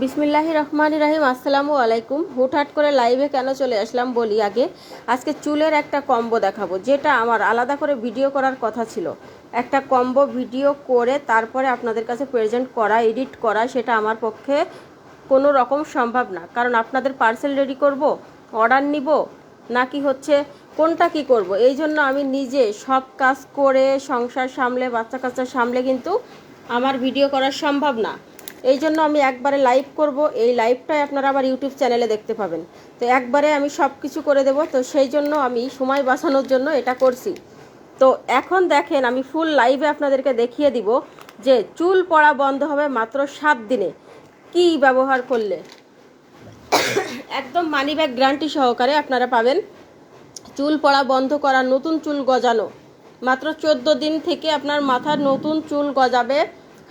বিসমিল্লাহ রহমান রাহিম, আসসালামু আলাইকুম। হুটহাট করে লাইভে কেন চলে আসলাম বলি আগে। আজকে চুলের একটা কম্বো দেখাবো, যেটা আমার আলাদা করে ভিডিও করার কথা ছিল। একটা কম্বো ভিডিও করে তারপরে আপনাদের কাছে প্রেজেন্ট করা এডিট করা, সেটা আমার পক্ষে কোনো রকম সম্ভব না। কারণ আপনাদের পার্সেল রেডি করব অর্ডার নিব, নাকি হচ্ছে কোনটা কি করব? এই জন্য আমি নিজে সব কাজ করে সংসার সামলে বাচ্চা কাচ্চা সামলে কিন্তু আমার ভিডিও করা সম্ভব না। এই জন্য আমি একবারে লাইভ করব। এই লাইভটাই আপনারা আবার ইউটিউব চ্যানেলে দেখতে পাবেন। তো একবারে আমি সব কিছু করে দেব। তো সেই জন্য আমি সময় বাঁচানোর জন্য এটা করছি। তো এখন দেখেন আমি ফুল লাইভে আপনাদেরকে দেখিয়ে দিব যে চুল পড়া বন্ধ হবে মাত্র সাত দিনে। কি ব্যবহার করলে? একদম মানি ব্যাগ গ্যারান্টি সহকারে আপনারা পাবেন। চুল পড়া বন্ধ করা নতুন চুল গজানো। মাত্র চোদ্দ দিন থেকে আপনার মাথার নতুন চুল গজাবে।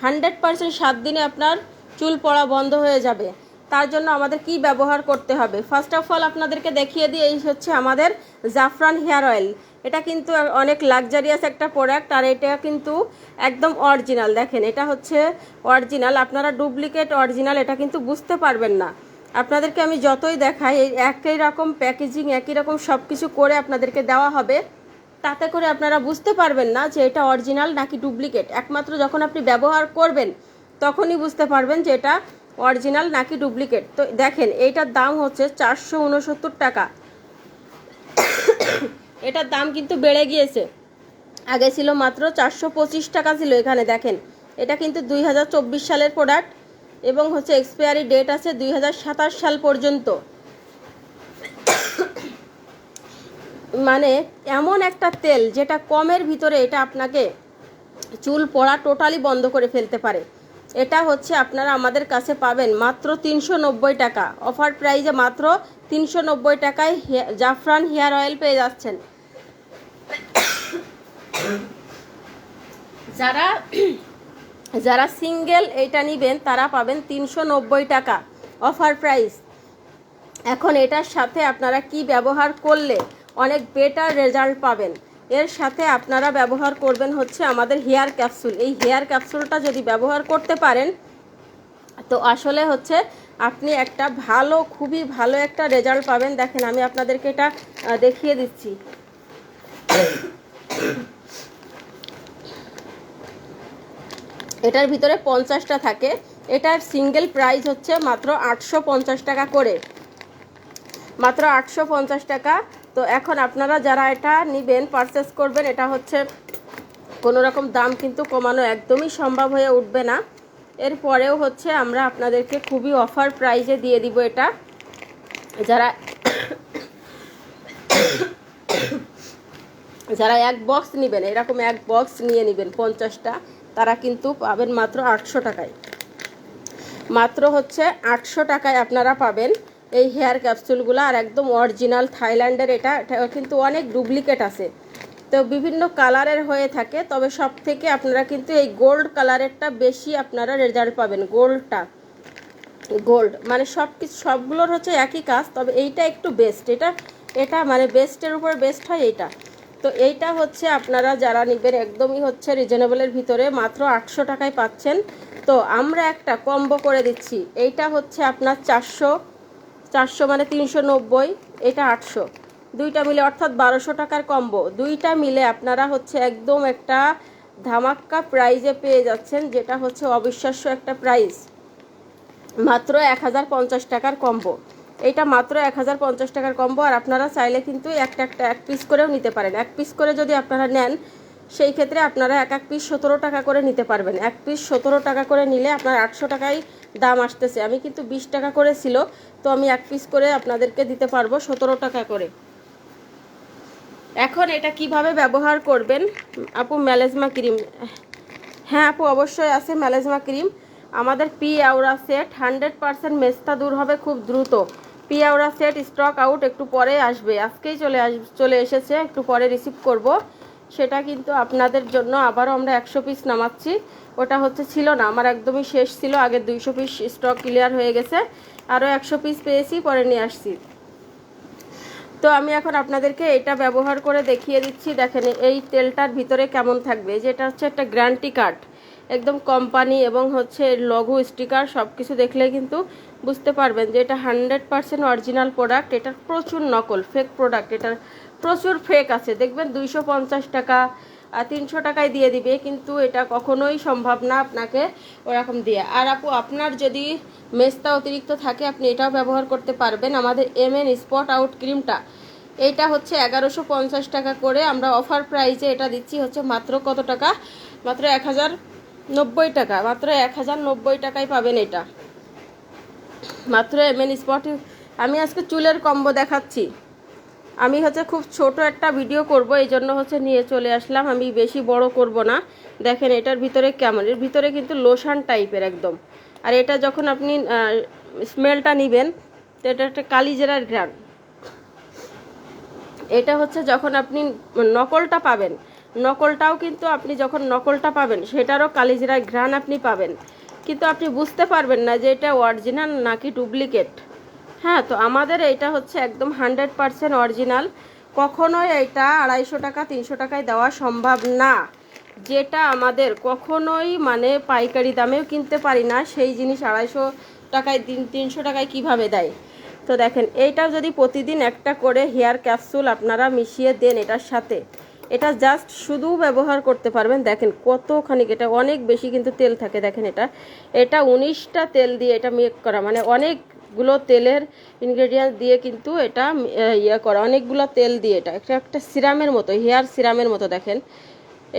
হান্ড্রেড পার্সেন্ট সাত দিনে আপনার চুল পড়া বন্ধ হয়ে যাবে। তার জন্য আমাদের কি ব্যবহার করতে হবে? ফার্স্ট অফ অল আপনাদেরকে দেখিয়ে দিই, এই হচ্ছে আমাদের জাফরান হেয়ার অয়েল। এটা কিন্তু অনেক লাক্সারিয়াস একটা প্রোডাক্ট আর এটা কিন্তু একদম অরিজিনাল দেখেন, এটা হচ্ছে অরিজিনাল আপনারা ডুপ্লিকেট অরিজিনাল এটা কিন্তু বুঝতে পারবেন না। আপনাদেরকে আমি যতই দেখাই, এই একই রকম প্যাকেজিং একই রকম সব কিছু করে আপনাদেরকে দেওয়া হবে। তাতে করে আপনারা বুঝতে পারবেন না যে এটা অরিজিনাল নাকি ডুপ্লিকেট একমাত্র যখন আপনি ব্যবহার করবেন, তখনই বুঝতে পারবেন যে এটা অরিজিনাল নাকি ডুপ্লিকেট তো দেখেন, এইটার দাম হচ্ছে চারশো উনসত্তর টাকা। এটার দাম কিন্তু বেড়ে গিয়েছে। আগে ছিল মাত্র চারশো পঁচিশ টাকা ছিল এখানে, দেখেন। এটা কিন্তু দুই হাজার চব্বিশ সালের প্রোডাক্ট এবং হচ্ছে এক্সপায়ারি ডেট আছে দুই হাজার সাতাশ সাল পর্যন্ত। মানে এমন একটা তেল যেটা কমের ভিতরে এটা আপনাকে চুল পড়া টোটালি বন্ধ করে ফেলতে পারে। এটা হচ্ছে আপনারা আমাদের কাছে পাবেন মাত্র তিনশো নব্বই টাকা। অফার প্রাইজে মাত্র তিনশো নব্বই টাকায় জাফরান হেয়ার অয়েল পেয়ে যাচ্ছেন। যারা যারা সিঙ্গেল এটা নেবেন, তারা পাবেন তিনশো নব্বই টাকা। অফার প্রাইস এখন এটার সাথে আপনারা কি ব্যবহার করলে অনেক বেটার রেজাল্ট পাবেন। এর সাথে আপনারা ব্যবহার করবেন হচ্ছে আমাদের হেয়ার ক্যাপসুল এই হেয়ার ক্যাপসুলটা যদি ব্যবহার করতে পারেন, তো আসলে হচ্ছে আপনি একটা ভালো, খুবই ভালো একটা রেজাল্ট পাবেন। দেখেন, আমি আপনাদেরকে এটা দেখিয়ে দিচ্ছি। এটার ভিতরে পঞ্চাশটা থাকে। এটার সিঙ্গেল প্রাইস হচ্ছে মাত্র আটশো পঞ্চাশ টাকা করে। মাত্র আটশো পঞ্চাশ টাকা তো এখন আপনারা যারা এটা নেবেন পারচেস করবেন, এটা হচ্ছে কোনো রকম দাম কিন্তু কমানো একদমই সম্ভব হয়ে উঠবে না। এরপরেও হচ্ছে আমরা আপনাদেরকে খুবই অফার প্রাইজে দিয়ে দিব এটা। যারা যারা এক বক্স নেবেন, এরকম এক বক্স নিয়ে নেবেন পঞ্চাশটা, তারা কিন্তু পাবেন মাত্র আটশো টাকায়। মাত্র হচ্ছে আটশো টাকায় আপনারা পাবেন। এই হেয়ার ক্যাপসুলগুলো আর একদম অরিজিনাল থাইল্যান্ডের এটা কিন্তু অনেক ডুপ্লিকেট আছে। তো বিভিন্ন কালারের হয়ে থাকে, তবে সব থেকে আপনারা কিন্তু এই গোল্ড কালারেরটা বেশি আপনারা রেজাল্ট পাবেন গোল্ডটা গোল্ড মানে সব কিছু সবগুলোর হচ্ছে একই কাজ, তবে এইটা একটু বেস্ট এটা এটা মানে বেস্টের উপর বেস্ট হয় এইটা। তো এইটা হচ্ছে আপনারা যারা নেবেন, একদমই হচ্ছে রিজনেবলের ভিতরে মাত্র আটশো টাকায় পাচ্ছেন। তো আমরা একটা কম্বো করে দিচ্ছি। এইটা হচ্ছে আপনার চারশো চারশো মানে তিনশো নব্বই, এটা আটশো। দুইটা মিলে অর্থাৎ বারোশো টাকার কম্বো। দুইটা মিলে আপনারা হচ্ছে একদম একটা ধামাক্কা প্রাইজে পেয়ে যাচ্ছেন, যেটা হচ্ছে অবিশ্বাস্য একটা প্রাইস মাত্র এক হাজার পঞ্চাশ টাকার কম্বো। এটা মাত্র এক হাজার পঞ্চাশ টাকার কম্বো, আর আপনারা চাইলে কিন্তু একটা একটা, এক পিস করেও নিতে পারেন। এক পিস করে যদি আপনারা নেন, সেই ক্ষেত্রে আপনারা এক এক পিস সতেরো টাকা করে নিতে পারবেন। এক পিস সতেরো টাকা করে নিলে আপনার আটশো টাকাই দাম আসতেছে। আমি কিন্তু বিশ টাকা করে ছিল, তো আমি এক পিস করে আপনাদেরকে দিতে পারব সতেরো টাকা করে। এখন এটা কীভাবে ব্যবহার করবেন? আপু ম্যালেজমা ক্রিম। হ্যাঁ আপু, অবশ্যই আছে ম্যালেজমা ক্রিম। আমাদের P aura set hundred percent মেস্তা দূর হবে খুব দ্রুত। P aura set stock out একটু পরে আসবে। আজকেই চলে আস, চলে এসেছে, একটু পরে রিসিভ করব। সেটা কিন্তু আপনাদের জন্য আবারও আমরা একশো পিস নামাচ্ছি। ওটা হচ্ছে ছিল না, আমার একদমই শেষ ছিল, আগে দুইশো পিস স্টক ক্লিয়ার হয়ে গেছে। আরও একশো পিস পেয়েছি, পরে নিয়ে আসছি। তো আমি এখন আপনাদেরকে এটা ব্যবহার করে দেখিয়ে দিচ্ছি, দেখেন এই তেলটার ভিতরে কেমন থাকবে। যেটা হচ্ছে একটা গ্যারান্টি কার্ড, একদম কোম্পানি এবং হচ্ছে লঘু স্টিকার সব কিছু দেখলে কিন্তু বুঝতে পারবেন যে এটা হান্ড্রেড পার্সেন্ট অরিজিনাল প্রোডাক্ট। এটার প্রচুর নকল ফেক প্রোডাক্ট এটার প্রচুর ফেক আছে। দেখবেন দুইশো পঞ্চাশ টাকা তিনশো টাকায় দিয়ে দিবে, কিন্তু এটা কখনোই সম্ভব না আপনাকে ওরকম দিয়ে। আর আপু, আপনার যদি মেস্তা অতিরিক্ত থাকে, আপনি এটাও ব্যবহার করতে পারবেন। আমাদের এম এন স্পট আউট ক্রিমটা এইটা হচ্ছে এগারোশো পঞ্চাশ টাকা করে। আমরা অফার প্রাইসে এটা দিচ্ছি হচ্ছে মাত্র কত টাকা? মাত্র এক হাজার নব্বই টাকা, মাত্র এক হাজার নব্বই টাকায় পাবেন এটা। মাত্র এম এন স্পট আমি আজকে চুলের কম্বো দেখাচ্ছি। আমি হচ্ছে খুব ছোট একটা ভিডিও করব, এই জন্য হচ্ছে নিয়ে চলে আসলাম। আমি বেশি বড় করব না। দেখেন এটার ভিতরে কেমন? এর ভিতরে কিন্তু লোশান টাইপের একদম। আর এটা যখন আপনি স্মেলটা নেবেন, তো এটা একটা কালিজেরার ঘ্রাণ। এটা হচ্ছে যখন আপনি নকলটা পাবেন, নকলটাও কিন্তু আপনি যখন নকলটা পাবেন, সেটারও কালিজিরার ঘ্রাণ আপনি পাবেন। কিন্তু আপনি বুঝতে পারবেন না যে এটা অরিজিনাল নাকি ডুপ্লিকেট হ্যাঁ তো আমাদের এটা হচ্ছে একদম হান্ড্রেড পারসেন্ট অরিজিনাল। কখনোই এটা আড়াইশো টাকা, তিনশো টাকায় দেওয়া সম্ভব না। যেটা আমাদের কখনোই মানে পাইকারি দামেও কিনতে পারি না, সেই জিনিস আড়াইশো টাকায়, তিন, তিনশো টাকায় কীভাবে দেয়? তো দেখেন, এইটাও যদি প্রতিদিন একটা করে হেয়ার ক্যাপসুল আপনারা মিশিয়ে দেন এটার সাথে, এটা জাস্ট শুধু ব্যবহার করতে পারবেন। দেখেন কতখানি, এটা অনেক বেশি কিন্তু তেল থাকে। দেখেন এটা এটা উনিশটা তেল দিয়ে এটা মেক করা মানে অনেকগুলো তেলের ইনগ্রেডিয়েন্টস দিয়ে কিন্তু এটা ইয়ে করা। অনেকগুলো তেল দিয়ে এটা। একটা একটা সিরামের মতো, হেয়ার সিরামের মতো দেখেন।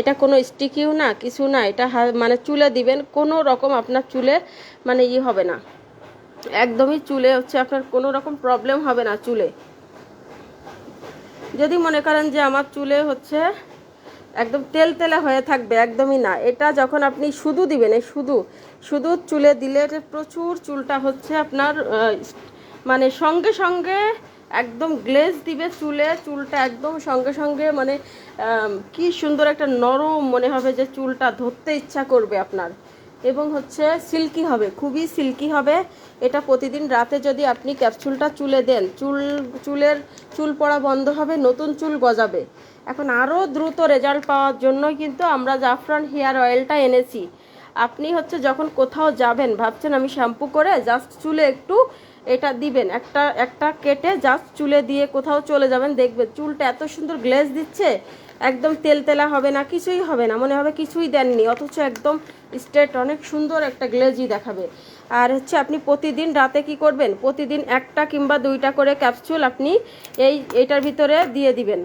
এটা কোনো স্টিকিও না, কিছু না। এটা মানে চুলে দিবেন, কোনো রকম আপনার চুলে মানে ই হবে না। একদমই চুলে হচ্ছে আপনার কোনো রকম প্রবলেম হবে না চুলে। যদি মনে করেন যে আমার চুলে হচ্ছে একদম তেল তেলে হয়ে থাকবে, একদমই না। এটা যখন আপনি শুধু দিবেন, এই শুধু শুধু চুলে দিলে প্রচুর চুলটা হচ্ছে আপনার মানে সঙ্গে সঙ্গে একদম গ্লেজ দিবে চুলে, চুলটা একদম সঙ্গে সঙ্গে মানে কি সুন্দর একটা নরম মনে হবে যে চুলটা ধরতে ইচ্ছা করবে আপনার। এবং হচ্ছে সিল্কি হবে, খুবই সিল্কি হবে। এটা প্রতিদিন রাতে যদি আপনি ক্যাপসুলটা চুলে দেন, চুল, চুলের চুল পড়া বন্ধ হবে, নতুন চুল গজাবে। এখন আরও দ্রুত রেজাল্ট পাওয়ার জন্যই কিন্তু আমরা জাফরান হেয়ার অয়েলটা এনেছি। আপনি হচ্ছে যখন কোথাও যাবেন, ভাবছেন আমি শ্যাম্পু করে জাস্ট চুলে একটু এটা দিবেন, একটা একটা কেটে জাস্ট চুলে দিয়ে কোথাও চলে যাবেন, দেখবেন চুলটা এত সুন্দর গ্লেজ দিচ্ছে, একদম তেল তেলা হবে না, কিছুই হবে না, মনে হবে কিছুই দেননি, অথচ একদম স্ট্রেট অনেক সুন্দর একটা গ্লেজই দেখাবে। আর হচ্ছে আপনি প্রতিদিন রাতে কি করবেন? প্রতিদিন একটা কিংবা দুইটা করে ক্যাপসুল আপনি এই, এটার ভিতরে দিয়ে দিবেন।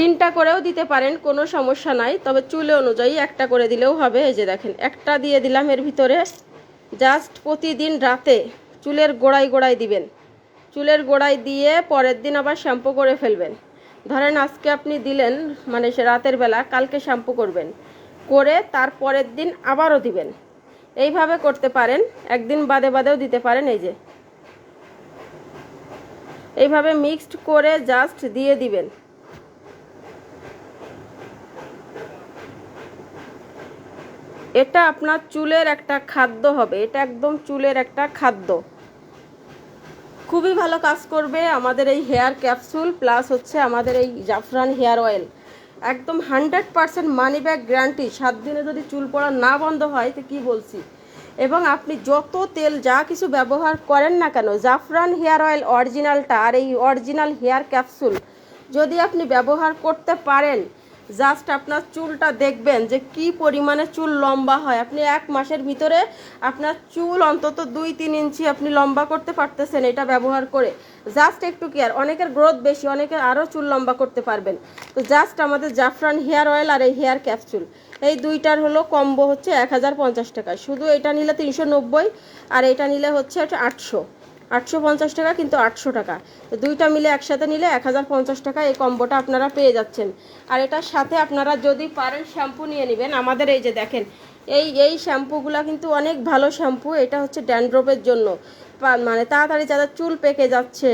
তিনটা করেও দিতে পারেন, কোনো সমস্যা নাই। তবে চুলে অনুযায়ী একটা করে দিলেও হবে। এই যে দেখেন, একটা দিয়ে দিলাম এর ভিতরে। জাস্ট প্রতিদিন রাতে চুলের গোড়ায় গোড়ায় দিবেন। চুলের গোড়ায় দিয়ে পরের দিন আবার শ্যাম্পু করে ফেলবেন। ধরেন আজকে আপনি দিলেন মানে সে রাতের বেলা, কালকে শ্যাম্পু করবেন। করে তার পরের দিন আবারও দিবেন। এইভাবে করতে পারেন। একদিন বাদে বাদেও দিতে পারেন, এই যে। এইভাবে মিক্সড করে জাস্ট দিয়ে দিবেন। এটা আপনার চুলের একটা খাদ্য হবে, এটা একদম চুলের একটা খাদ্য। খুবই ভালো কাজ করবে আমাদের এই হেয়ার ক্যাপসুল, প্লাস হচ্ছে আমাদের এই জাফরান হেয়ার অয়েল। একদম hundred percent money back guarantee, সাত দিনে যদি চুল পড়া না বন্ধ হয়, তো কি বলছি? এবং আপনি যত তেল যা কিছু ব্যবহার করেন না কেন, জাফরান হেয়ার অয়েল অরিজিনালটা আর এই অরিজিনাল হেয়ার ক্যাপসুল যদি আপনি ব্যবহার করতে পারেন জাস্ট আপনার চুলটা দেখবেন যে কি পরিমাণে চুল লম্বা হয়। আপনি এক মাসের ভিতরে আপনার চুল অন্তত দুই, তিন ইঞ্চি আপনি লম্বা করতে পারতেছেন এটা ব্যবহার করে। জাস্ট একটু কেয়ার অনেকের গ্রোথ বেশি অনেকের আরও চুল লম্বা করতে পারবেন। তো জাস্ট আমাদের জাফরান হেয়ার অয়েল আর এই হেয়ার ক্যাপসুল এই দুইটার হলো কম্বো হচ্ছে এক হাজার পঞ্চাশ টাকা শুধু এটা নিলে তিনশো নব্বই আর এটা নিলে হচ্ছে আটশো। আটশো পঞ্চাশ টাকা, কিন্তু আটশো টাকা। তো দুইটা মিলে একসাথে নিলে এক হাজার পঞ্চাশ টাকা এই কম্বোটা আপনারা পেয়ে যাচ্ছেন। আর এটার সাথে আপনারা যদি পারেন শ্যাম্পু নিয়ে নেবেন। আমাদের এই যে দেখেন, এই এই শ্যাম্পুগুলা কিন্তু অনেক ভালো শ্যাম্পু। এটা হচ্ছে ড্যান্ড্রপের জন্য। মানে তাড়াতাড়ি যাদের চুল পেকে যাচ্ছে,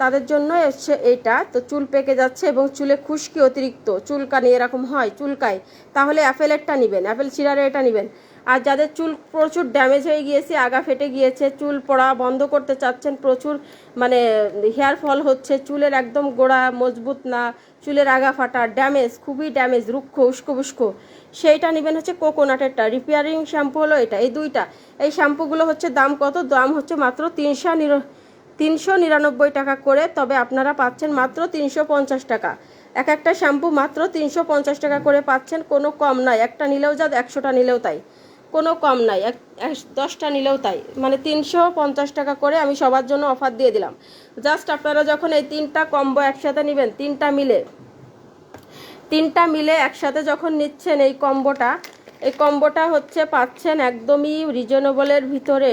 তাদের জন্য হচ্ছে এইটা তো চুল পেকে যাচ্ছে এবং চুলে খুশকি অতিরিক্ত, চুলকানি এরকম হয়, চুলকায়। তাহলে অ্যাপেলেরটা নেবেন, অ্যাপেল সিরারে এটা নেবেন। আর যাদের চুল প্রচুর ড্যামেজ হয়ে গিয়েছে, আগা ফেটে গিয়েছে, চুল পড়া বন্ধ করতে চাচ্ছেন, প্রচুর মানে হেয়ার ফল হচ্ছে, চুলের একদম গোড়া মজবুত না, চুলের আগা ফাটা ড্যামেজ খুবই ড্যামেজ রুক্ষ, উস্কো বুস্কো সেইটা নেবেন হচ্ছে কোকোনাটেরটা রিপেয়ারিং শ্যাম্পু হলো এটা, এই দুইটা। এই শ্যাম্পুগুলো হচ্ছে দাম কত? দাম হচ্ছে মাত্র তিনশো নির, তিনশো নিরানব্বই টাকা করে, তবে আপনারা পাচ্ছেন মাত্র তিনশো পঞ্চাশ টাকা। এক একটা শ্যাম্পু মাত্র তিনশো পঞ্চাশ টাকা করে পাচ্ছেন, কোনো কম নাই, একটা নিলেও যা, একশোটা নিলেও তাই। কোনো কম নাই। এক দশটা নিলেও তাই। মানে তিনশো পঞ্চাশ টাকা করে আমি সবার জন্য অফার দিয়ে দিলাম। জাস্ট আপনারা যখন এই তিনটা কম্বো একসাথে নেবেন, তিনটা মিলে তিনটা মিলে একসাথে যখন নিচ্ছেন এই কম্বোটা এই কম্বোটা হচ্ছে পাচ্ছেন একদমই রিজনেবলের ভিতরে।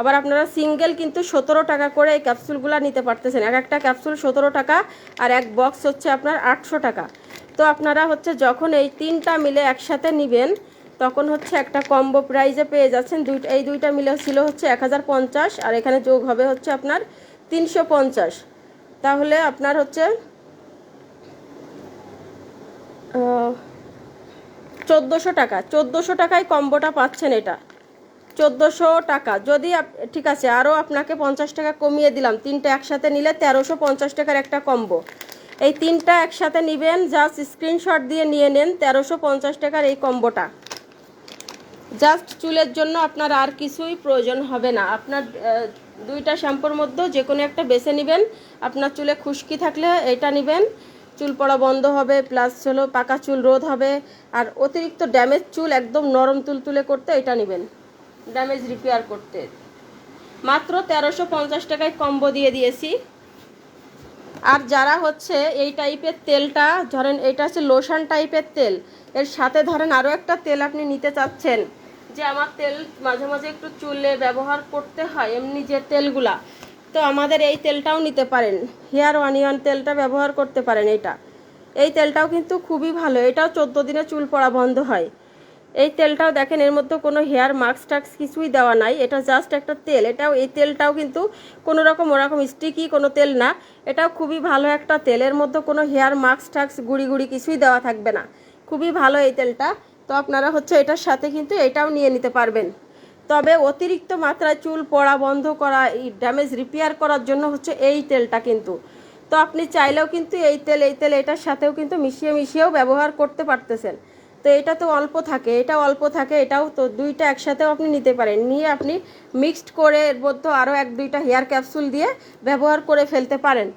আবার আপনারা সিঙ্গেল কিন্তু সতেরো টাকা করে এই ক্যাপসুলগুলো নিতে পারতেছেন। এক একটা ক্যাপসুল সতেরো টাকা আর এক বক্স হচ্ছে আপনার আটশো টাকা। তো আপনারা হচ্ছে যখন এই তিনটা মিলে একসাথে নেবেন তখন হচ্ছে একটা কম্বো প্রাইজে পেয়ে যাচ্ছেন। দুইটা এই দুইটা মিলে ছিল হচ্ছে এক হাজার পঞ্চাশ, আর এখানে যোগ হবে হচ্ছে আপনার তিনশো পঞ্চাশ। তাহলে আপনার হচ্ছে চোদ্দোশো টাকা। চোদ্দোশো টাকায় কম্বোটা পাচ্ছেন এটা। চোদ্দোশো টাকা। যদি ঠিক আছে আরও আপনাকে পঞ্চাশ টাকা কমিয়ে দিলাম। তিনটা একসাথে নিলে তেরোশো পঞ্চাশ টাকার একটা কম্বো এই তিনটা একসাথে নেবেন জাস্ট স্ক্রিনশট দিয়ে নিয়ে নেন তেরোশো পঞ্চাশ টাকার এই কম্বোটা জাস্ট চুলের জন্য আপনার আর কিছুই প্রয়োজন হবে না। আপনার দুইটা শ্যাম্পুর মধ্যে যে কোনো একটা বেছে নেবেন। আপনার চুলে খুশকি থাকলে এটা নেবেন। চুল পড়া বন্ধ হবে প্লাস হলো পাকা চুল রোধ হবে, আর অতিরিক্ত ড্যামেজ চুল একদম নরম তুলতুলে করতে এটা নেবেন। ড্যামেজ রিপেয়ার করতে। মাত্র তেরোশো পঞ্চাশ টাকায় কম্বো দিয়ে দিয়েছি। আর যারা হচ্ছে এই টাইপের তেলটা, ধরেন এটা হচ্ছে লোশন টাইপের তেল, এর সাথে ধরেন আরও একটা তেল আপনি নিতে চাচ্ছেন, যে আমার তেল মাঝে মাঝে একটু চুলে ব্যবহার করতে হয়, এমনি যে তেলগুলা, তো আমাদের এই তেলটাও নিতে পারেন। হেয়ার অনিয়ন তেলটা ব্যবহার করতে পারেন এটা। এই তেলটাও কিন্তু খুবই ভালো, এটাও চোদ্দ দিনে চুল পড়া বন্ধ হয়। এই তেলটাও দেখেন, এর মধ্যে কোনো হেয়ার মাস্ক টাক্স কিছুই দেওয়া নাই। এটা জাস্ট একটা তেল। এটাও, এই তেলটাও কিন্তু কোনো রকম, ওরকম স্টিকি কোনো তেল না। এটাও খুবই ভালো একটা তেল। এর মধ্যে কোনো হেয়ার মাস্ক টাক্স, গুড়ি গুড়ি কিছুই দেওয়া থাকবে না। খুবই ভালো এই তেলটা। তো আপনারা হচ্ছে এটার সাথে কিন্তু এটাও নিয়ে নিতে পারবেন। তবে অতিরিক্ত মাত্রায় চুল পড়া বন্ধ করা, এই ড্যামেজ রিপেয়ার করার জন্য হচ্ছে এই তেলটা কিন্তু। তো আপনি চাইলেও কিন্তু এই তেল এই তেল, এটার সাথেও কিন্তু মিশিয়ে, মিশিয়েও ব্যবহার করতে পারতেছেন। তো এটা তো অল্প থাকে, এটা অল্প থাকে, এটাও তো দুইটা একসাথেও আপনি নিতে পারেন। নিয়ে আপনি মিক্সড করে এর মধ্যে আরও এক দুইটা হেয়ার ক্যাপসুল দিয়ে ব্যবহার করে ফেলতে পারেন।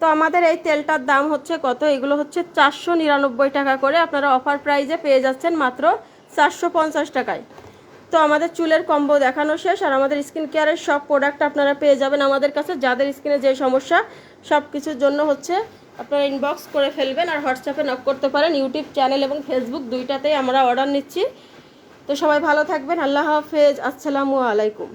তো আমাদের এই তেলটার দাম হচ্ছে কত? এগুলো হচ্ছে চারশো নিরানব্বই টাকা করে। আপনারা অফার প্রাইজে পেয়ে যাচ্ছেন মাত্র চারশো পঞ্চাশ টাকায়। তো আমাদের চুলের কম্বো দেখানো শেষ। আর আমাদের স্কিন কেয়ারের সব প্রোডাক্ট আপনারা পেয়ে যাবেন আমাদের কাছে। যাদের স্কিনে যে সমস্যা সব কিছুর জন্য হচ্ছে আপনারা ইনবক্স করে ফেলবেন আর হোয়াটসঅ্যাপে নক করতে পারেন। ইউটিউব চ্যানেল এবং ফেসবুক দুইটাতেই আমরা অর্ডার নিচ্ছি। তো সবাই ভালো থাকবেন। আল্লাহ হাফেজ। আসসালামু আলাইকুম।